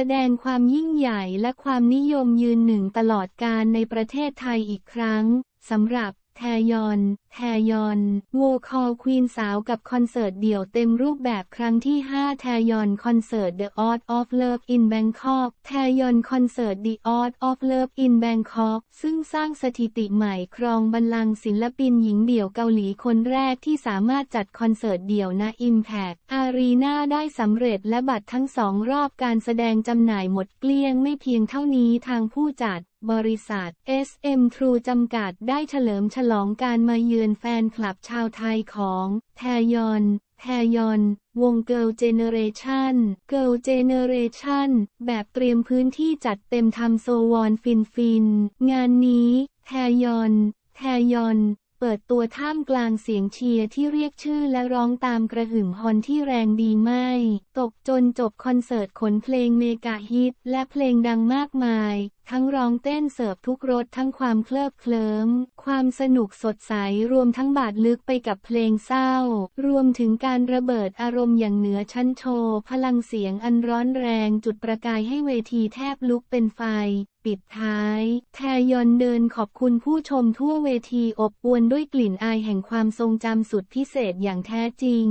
แสดงความยิ่งใหญ่และความนิยมยืนหนึ่งตลอดการในประเทศไทยอีกครั้งสำหรับ แทยอน แทยอน โวคอลควีนสาวกับคอนเสิร์ตเดี่ยวเต็มรูปแบบครั้งที่ 5 แทยอนคอนเสิร์ต The Art of Love in Bangkok แทยอนคอนเสิร์ต The Art of Love in Bangkok ซึ่งสร้างสถิติใหม่ครองบัลลังก์ศิลปินหญิงเดี่ยวเกาหลีคนแรกที่สามารถจัดคอนเสิร์ตเดี่ยวณ Impact Arena ได้สำเร็จและบัตรทั้งสองรอบการแสดงจำหน่ายหมดเกลี้ยงไม่เพียงเท่านี้ทางผู้จัด บริษัท SM True จำกัดได้เฉลิมฉลองการมาเยือนแฟนคลับชาวไทยของ แทยอน แทยอน วง Girl Generation Girl Generation แบบเตรียมพื้นที่จัดเต็มทำโซวอนฟินฟิน งานนี้ แทยอน แทยอนเปิดตัวท่ามกลางเสียงเชียร์ที่เรียกชื่อและร้องตามกระหึ่มฮอนที่แรงดีไม่ ตกจนจบคอนเสิร์ตขนเพลงเมกะฮิตและเพลงดังมากมาย ทั้งร้องเต้นเสิร์ฟทุกรสทั้งความเคลิบเคลิ้ม ความสนุกสดใสรวมทั้งบาดลึกไปกับเพลงเศร้า รวมถึงการระเบิดอารมณ์อย่างเหนือชั้นโชว์พลังเสียงอันร้อนแรงจุดประกายให้เวทีแทบลุกเป็นไฟ ปิดท้าย แทยอนเดินขอบคุณผู้ชมทั่วเวทีอบอวลด้วยกลิ่นอายแห่งความทรงจำสุดพิเศษอย่างแท้จริง